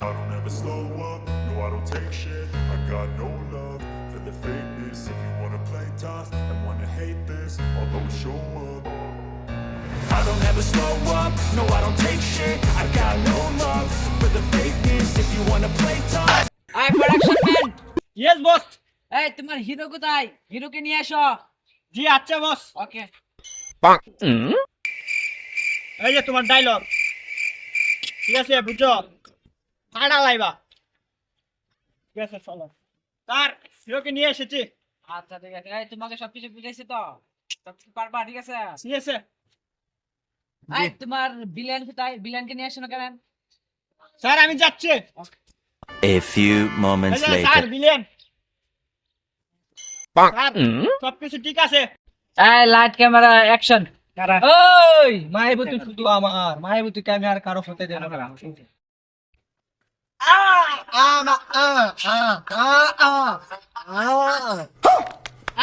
I don't ever slow up, no I don't take shit I got no love for the fakeness If you wanna play tough and wanna hate this I'll always show up I don't ever slow up, no I don't take shit I got no love for the fakeness If you wanna play tough I production man yes boss এই তোমার hero কোথায় হিরোকে নিয়ে আসো জি আচ্ছা বস ওকে এই যে তোমার dialogue ঠিক আছে বুঝছো ফাটা লাইবা। ঠিক আছে চলো। তার হিরোকে নিয়ে এসেছি। আচ্ছা ঠিক আছে। এই তোমাকে সবকিছু বুঝাইছি তো। সবকিছু পারবা ঠিক আছে? ঠিক আছে। এই তোমার বিলিয়ন বিলিয়নকে নিয়ে আসো না কেন? স্যার আমি যাচ্ছি। A few এই moments যে স্যার later. বিলিয়ন স্যার সবকিছু ঠিক আছে? এই লাইট ক্যামেরা অ্যাকশন ওই মায়াবতী শুধু আমার মায়াবতীকে আমি আর কারও হতে দেবো না।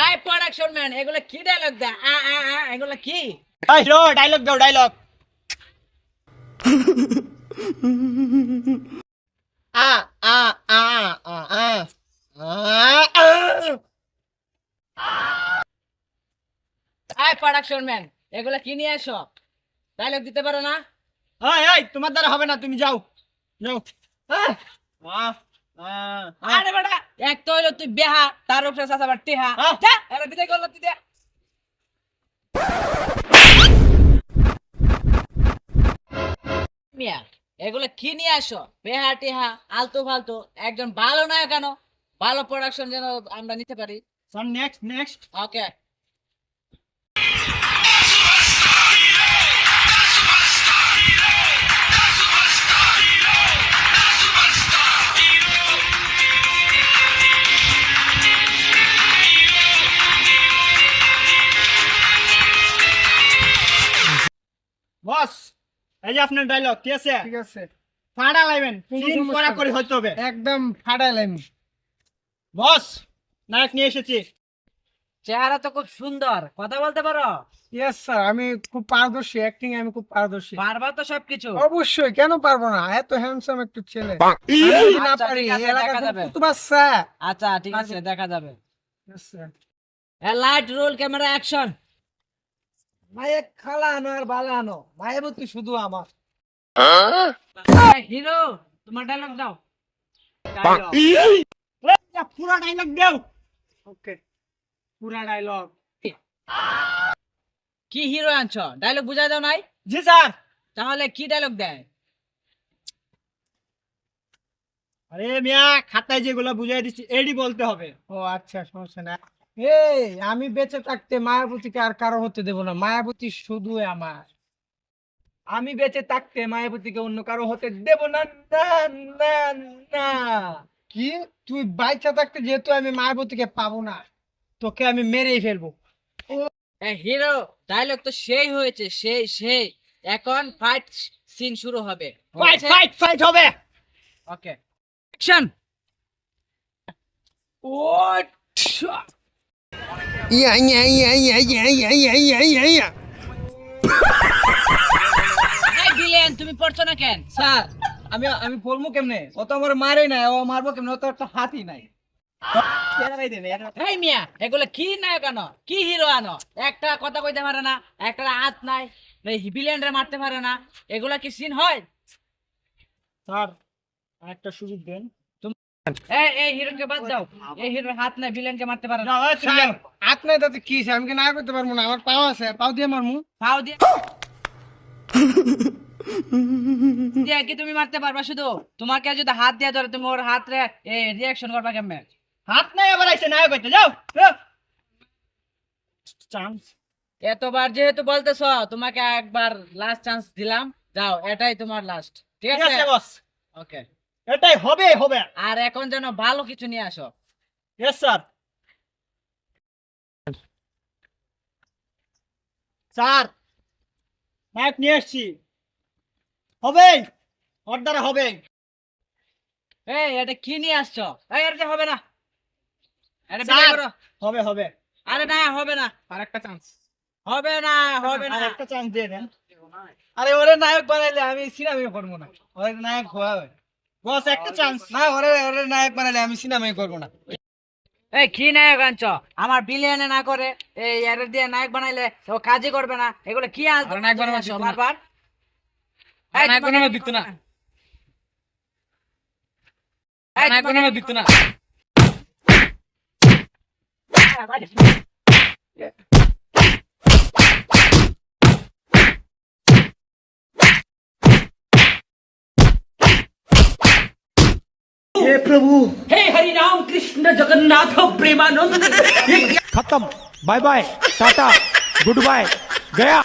এই প্রোডাকশন ম্যান এগুলো কি ডায়লগ দা? আ আ আ এগুলো কি? এই হিরো ডায়লগ দাও ডায়লগ আ আ আ আ আ এই প্রোডাকশন ম্যান এগুলো কি নিয়ে আসো ডায়লগ দিতে পারো না? এই তোমার দ্বারা হবে না তুমি যাও। যাও। আরে বেটা এক তো হইল তুই বেহা তার উপরে চাচাবার টেহা আহ। যা বিদায় করল তুই মিয়া এগুলো কি নিয়ে আসো? বেহা টেহা আলতু ফালতু একজন ভালো নায়ক কেন ভালো প্রোডাকশন যেন আমরা নিতে পারি। নেক্সট নেক্সট ওকে বস এই যে আপনার ডায়লগ ঠিক আছে? ঠিক আছে। ফাড়া লাইবেন করা করে হইতে হবে। একদম ফাটাইলাম বস নায়ক নিয়ে এসেছি। চেহারা তো খুব সুন্দর কথা বলতে পারো? ইয়েস স্যার আমি খুব পারদর্শী অ্যাক্টিং আমি খুব পারদর্শী। পারবা তো সবকিছু। অবশ্যই কেন পারব না? এত হ্যান্ডসাম একটু ছেলে। যদি না আচ্ছা, পারি ঠিক আছে, দেখা যাবে। বাচ্চা। আচ্ছা ঠিক আছে দেখা যাবে. লাইট রোল ক্যামেরা অ্যাকশন মায়ের খালা আনো আর বালা আনো মায়াবতী শুধু আমার। হিরো তোমার ডায়লগ দাও। পুরো ডায়লগ দেও। ওকে পুরা ডায়লগ কি হিরো আনছো? ডায়লগ বুঝাই দাও নাই? জি স্যার। তাহলে কি ডায়লগ দেয়? আরে মিয়া খাতায় যেগুলো বুঝাই দিচ্ছি এডি বলতে হবে। ও আচ্ছা সমস্যা না এই আমি বেঁচে থাকতে মায়াবতীকে আর কারও হতে দেব না। মায়াবতী শুধু আমার। আমি বেঁচে থাকতে মায়াবতীকে অন্য কারও হতে দেব না। না না না। কি? তুই বাইচা থাকতে যেহেতু আমি মায়াবতীকে পাবো না তোকে আমি মেরেই ফেলব। হিরো ডায়লগ তো সেই হয়েছে সেই সেই। এখন ফাইট সিন শুরু হবে। ফাইট ফাইট ফাইট হবে। ওকে অ্যাকশন ও ইয়া ইয়া ইয়া ইয়া ইয়া ইয়া ইয়া ইয়া ইয়া ইয়া তুমি পড়ছো না কেন? স্যার আমি আমি বলব কেমনে? ও তো আমার মারে নাই ও মারবো কেমনে? ও তো একটা হাতি নাই। এই মিয়া এগুলো কি নায়ক আনো? কি হিরো আনো? একটা কথা কইতে পারে না একটা হাত নাই মারতে পারে না। এগুলা কি সিন হয়? স্যার একটা সুযোগ দেন। হাত নাই বিলেনকে মারতে পারে। না না, ওই তুমি স্যার যাও। হাত নাই তাতে কি আমি না করতে পারব না? আমার পাও আছে পাও দিয়ে মারমু। পাও দিয়ে দিয়ে কি তুমি মারতে পারবা শুধু? তোমাকে যদি হাত দিয়ে ধরে তুমি ওর হাত রে রিয়াকশন করবা কেমনে? হাত নাই আবার আইসে নায়ক হইতে যাও চান্স এতবার যেহেতু বলতেছ তোমাকে একবার লাস্ট চান্স দিলাম। যাও এটাই তোমার লাস্ট ঠিক আছে আছে? বস ওকে এটাই হবে হবে। আর এখন যেন ভালো কিছু নিয়ে আসো। ইয়েস স্যার স্যার নায়ক নিয়ে এসছি হবে ওর দ্বারা হবে। এই এটা কি নিয়ে আসছো? এই এটা হবে না। এটা। বিদায় করো। হবে হবে। আরে না হবে না। আর একটা চান্স হবে না হবে না। আর একটা চান্স দিয়ে দেন। আরে ওরে নায়ক বানাইলে আমি সিনেমাই করব না। ওরে নায়ক হওয়া বস একটা চান্স না ওরে ওরে নায়ক বানালে আমি সিনেমাই করব না। এই কি নায়ক আনছ? আমার বিলিয়নে না করে এই এর দিয়ে নায়ক বানাইলে ও কাজই করবে না। এগুলো কি আজ নায়ক বানাবো বারবার? নায়ক বানাবো দিত না। নায়ক বানাবো দিত না। हे प्रभु। हे हरि राम कृष्ण जगन्नाथ प्रेमानंद। खत्म। Bye bye. Tata. Good bye. गया।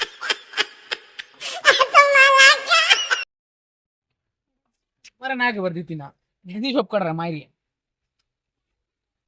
ಮರ ನಾಗೆ ಬರ್ದಿತ್ತಿ ನಾ शॉप कर रहा मारिए